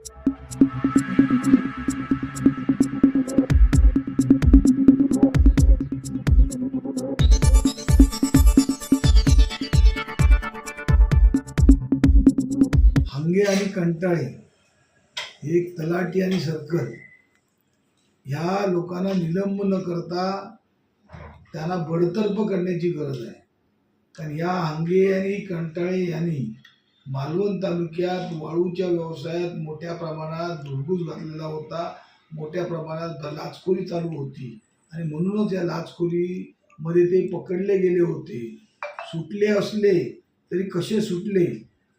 हंगे आणि कंटाळे एक तलाटी आणि सर्कल ह्या लोकांना निलंब न करता त्यांना बडतर्फ करण्याची गरज आहे. कारण या हंगे आणि कंटाळे यांनी मालवण तालुक्यात वाळूच्या व्यवसायात मोठ्या प्रमाणात धुडगूस घातलेला होता. मोठ्या प्रमाणात लाचखोरी चालू होती. आणि म्हणूनच या लाचखोरीमध्ये ते पकडले गेले होते. सुटले असले तरी कसे सुटले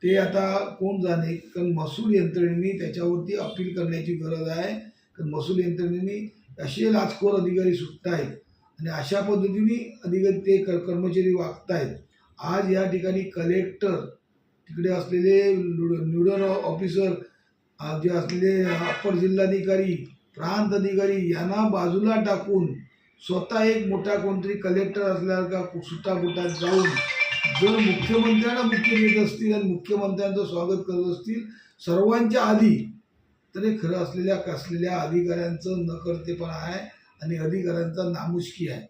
ते आता कोण जाणे? कारण महसूल यंत्रणेने त्याच्यावरती अपील करण्याची गरज आहे. कारण महसूल यंत्रणेने असे लाचखोर अधिकारी सुटत आहेत आणि अशा पद्धतीने अधिकारी ते कर कर्मचारी वागत आहेत आज या ठिकाणी कलेक्टर तिकडे असलेले न्यूडल ऑफिसर जे असलेले अप्पर जिल्हाधिकारी प्रांत अधिकारी यांना बाजूला टाकून स्वतः एक मोठा कोणतरी कलेक्टर असल्यासारखा सुटापुटात जाऊन जर मुख्यमंत्र्यांना मुख्य देत असतील आणि मुख्यमंत्र्यांचं स्वागत करत असतील सर्वांच्या आधी तर हे खरं असलेल्या कसलेल्या अधिकाऱ्यांचं नकर्तेपणा आहे आणि अधिकाऱ्यांचा नामुष्की आहे.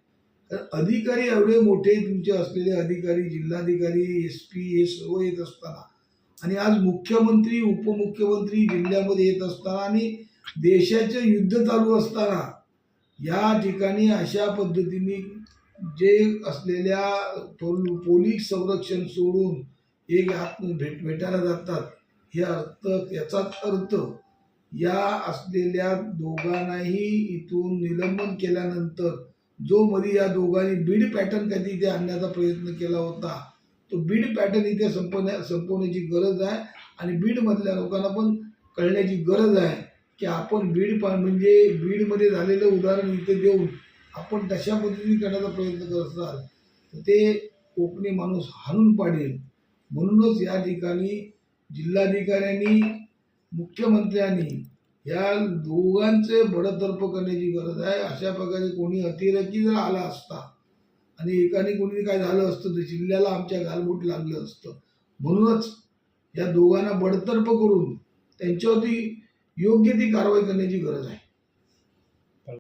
तर अधिकारी एवढे मोठे तुमचे असलेले अधिकारी जिल्हाधिकारी एस पी हे सर्व येत असताना. आणि आज मुख्यमंत्री उपमुख्यमंत्री जिल्ह्यामध्ये येत असताना आणि देशाचे युद्ध चालू असताना या ठिकाणी अशा पद्धतीने जे असलेल्या पोलीस संरक्षण सोडून एक आत भेट भेटायला जातात हे अर्थ याचाच अर्थ या असलेल्या दोघांनाही इथून निलंबन केल्यानंतर जो मध्ये या दोघांनी बीड पॅटर्न कधी इथे आणण्याचा प्रयत्न केला होता तो बीड पॅटर्न इथे संपवण्या संपवण्याची गरज आहे आणि बीडमधल्या लोकांना पण कळण्याची गरज आहे की आपण बीड पा म्हणजे बीडमध्ये झालेलं उदाहरण इथे देऊन आपण तशा पद्धतीने करण्याचा प्रयत्न करत असाल तर ते कोकणी माणूस हाणून पाडेल. म्हणूनच या ठिकाणी जिल्हाधिकाऱ्यांनी मुख्यमंत्र्यांनी या दोघांचे बडतर्फ करण्याची गरज आहे. अशा प्रकारे कोणी अतिरेकी जर आला असता आणि एकाने कोणी काय झालं असतं तर जिल्ह्याला आमच्या गालबोट लागलं असतं. म्हणूनच या दोघांना बडतर्फ करून त्यांच्यावरती योग्य ती कारवाई करण्याची गरज आहे.